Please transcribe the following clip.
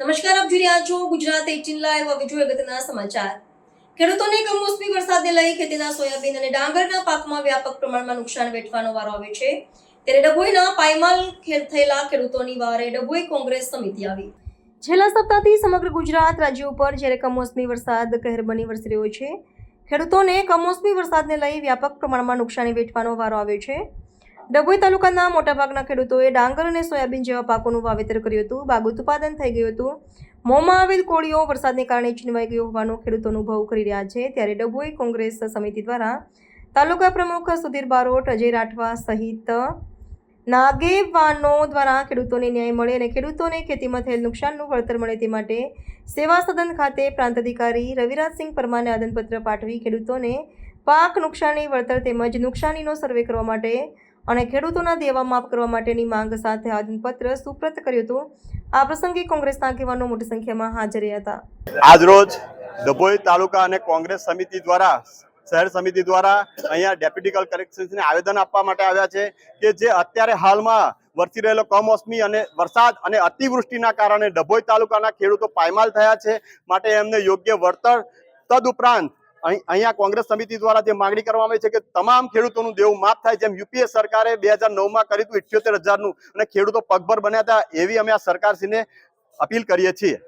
જોઈ રહ્યા છો ગુજરાત એટીન લાઈવ, હવે જોઈએ અગત્યના સમાચાર. ખેડૂતોને કમોસમી વરસાદને લઈ ખેતીના સોયાબીન અને ડાંગરના પાકમાં વ્યાપક પ્રમાણમાં નુકસાન વેઠવાનો વારો આવે છે. ત્યારે ડભોઈના પાયમાલ થયેલા ખેડૂતોની વારે ડભોઈ કોંગ્રેસ સમિતિ આવી. છેલ્લા સપ્તાહથી સમગ્ર ગુજરાત રાજ્ય ઉપર જ્યારે કમોસમી વરસાદ કહેર બની વરસી રહ્યો છે, ખેડૂતોને કમોસમી વરસાદને લઈ વ્યાપક પ્રમાણમાં નુકસાની વેઠવાનો વારો આવ્યો છે. ડભોઈ તાલુકાના મોટાભાગના ખેડૂતોએ ડાંગર અને સોયાબીન જેવા પાકોનું વાવેતર કર્યું હતું. બાગ ઉત્પાદન થઈ ગયું હતું. મોંમાં આવેલ કોળીઓ વરસાદને કારણે છીનવાઈ ગયો હોવાનો ખેડૂતો અનુભવ કરી રહ્યા છે. ત્યારે ડભોઈ કોંગ્રેસ સમિતિ દ્વારા તાલુકા પ્રમુખ સુધીર બારોટ, અજય રાઠવા સહિત નાગેવાનો દ્વારા ખેડૂતોને ન્યાય મળે અને ખેડૂતોને ખેતીમાં થયેલ નુકસાનનું વળતર મળે તે માટે સેવા સદન ખાતે પ્રાંત અધિકારી રવિરાજસિંહ પરમારને આદનપત્ર પાઠવી ખેડૂતોને પાક નુકસાની, વળતર તેમજ નુકસાનીનો સર્વે કરવા માટે અને ખેડૂતોના દેવા માફ કરવા માટેની માંગ સાથે આવેદનપત્ર સુપ્રત કર્યું હતું. આ પ્રસંગે કોંગ્રેસના આગેવાનો મોટી સંખ્યામાં હાજર રહ્યા હતા. આજરોજ ડભોઈ તાલુકા અને કોંગ્રેસ સમિતિ દ્વારા, શહેર સમિતિ દ્વારા અહીંયા ડેપ્યુટી કલેક્ટરને આવેદન આપવા માટે આવ્યા છે કે જે અત્યારે હાલમાં વરસી રહેલો કમોસમી અને વરસાદ અને અતિવૃષ્ટિના કારણે ડભોઈ તાલુકાના ખેડૂતો પાયમાલ થયા છે. માટે એમને યોગ્ય વળતર તદુપરાંત અહીં- અહીંયા કોંગ્રેસ સમિતિ દ્વારા જે માંગણી કરવામાં આવી છે કે તમામ ખેડૂતોનું દેવું માફ થાય, જેમ યુપીએ સરકારે બે હજાર નવમાં કર્યું હતું, ઇઠ્યોતેર હજારનું, અને ખેડૂતો પગભર બન્યા હતા, એવી અમે આ સરકારશ્રીને અપીલ કરીએ છીએ.